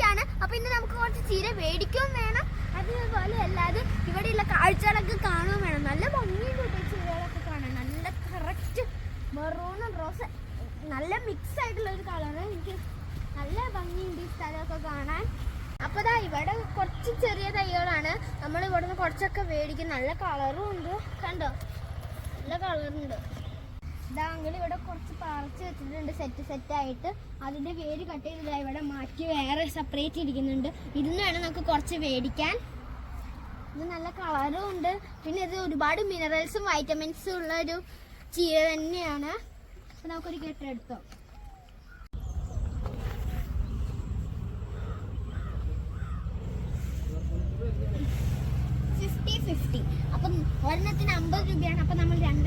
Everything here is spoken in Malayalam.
ഫാമിലേക്കാണ് അപ്പൊ ഇന്ന് നമുക്ക് കുറച്ച് ചീര മേടിക്കുകയും വേണം. അതുപോലെ അല്ലാതെ ഇവിടെയുള്ള കാഴ്ചകളൊക്കെ കാണുകയും വേണം. നല്ല ഭംഗിയുണ്ട് ചീരകളൊക്കെ കാണാൻ. നല്ല കറക്റ്റ് മെറൂണും റോസ് നല്ല മിക്സ് ആയിട്ടുള്ള ഒരു കളറ് എനിക്ക് നല്ല ഭംഗിയുണ്ട് ഈ സ്ഥലമൊക്കെ കാണാൻ. അപ്പൊ ദാ ഇവിടെ കുറച്ച് ചെറിയ തൈകളാണ്. നമ്മൾ ഇവിടെ നിന്ന് കുറച്ചൊക്കെ മേടിക്കും. നല്ല കളറും ഉണ്ട്. കണ്ടോ? നല്ല കളറുണ്ട് ഇതാ ഇവിടെ കുറച്ച് പറിച്ച് വെച്ചിട്ടുണ്ട്. സെറ്റ് സെറ്റ് ആയിട്ട്. അതിന്റെ വേര് കട്ട് ചെയ്തില്ല ഇവിടെ മാറ്റി വേറെ സെപ്പറേറ്റ് ഇരിക്കുന്നുണ്ട്. ഇതിന്ന് വേണം നമുക്ക് കുറച്ച് മേടിക്കാൻ ഇത് നല്ല കളറും ഉണ്ട്. പിന്നെ ഇത് ഒരുപാട് മിനറൽസും വൈറ്റമിൻസും ഉള്ള ഒരു ചീര തന്നെയാണ്. അപ്പൊ നമുക്കൊരു കെട്ടെടുത്തോ ഫിഫ്റ്റി ഫിഫ്റ്റി അപ്പം ഒരെണ്ണത്തിന് അമ്പത് രൂപയാണ്. അപ്പം നമ്മൾ രണ്ടെണ്ണം